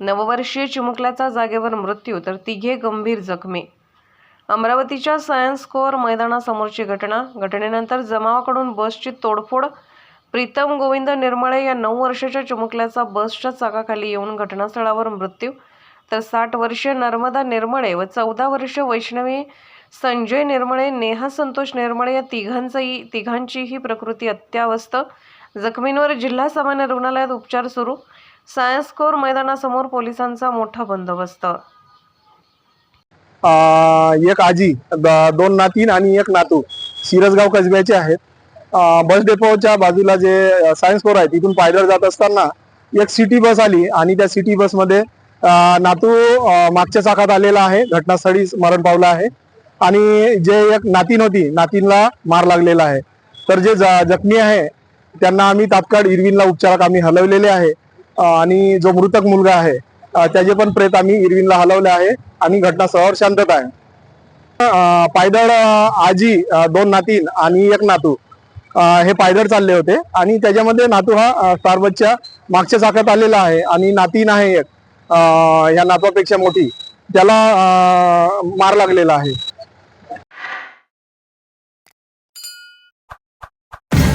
नववर्षीय चिमुकल्याचा जागेवर मृत्यू तर तिघे गंभीर जखमी. अमरावतीच्या सायन्स कोअर मैदानासमोरची घटना घटनेनंतर जमावाकडून बसची तोडफोड प्रीतम गोविंद निर्मळे या नऊ वर्षाच्या चिमुकल्याचा बसच्या चाकाखाली येऊन घटनास्थळावर मृत्यू तर साठ वर्षीय नर्मदा निर्मळे व चौदा वर्षीय वैष्णवी संजय निर्मळे नेहा संतोष निर्मळे या तिघांचाही तिघांचीही प्रकृती अत्यावस्थ. जखमींवर जिल्हा सामान्य रुग्णालयात उपचार सुरू. सायन्स कोर मैदानासमोर पोलिसांचा मोठा बंदोबस्त. एक आजी द- दोन नातीन आणि एक नातू सिरसगाव कसब्याचे आहेत. बस डेपोच्या बाजूला जे सायन्स कोर आहे तिथून पायदळ जात असताना एक सिटी बस आली आणि त्या सिटी बसमध्ये नातू मागच्या चाकात आलेला आहे घटनास्थळी मरण पावला आहे. आणि जे एक नातीन होती नातीनला मार लागलेला आहे. तर जे ज- जखमी आहे त्यांना आम्ही तात्काळ इरविनला उपचारात आम्ही हलवलेले आहे. आणि जो मृतक मुलगा आहे त्याचे पण प्रेत आम्ही इरविनला हलवले आहे. आणि घटनास्थळावर शांतता आहे. पायदळ आजी दोन नातीन आणि एक नातू हे पायदळ चालले होते. आणि त्याच्यामध्ये नातू हा अं, स्टारबसच्या मागच्या चाकात आलेला आहे आणि नातीन आहे एक या नातवापेक्षा मोठी. त्याला मार लागलेला आहे.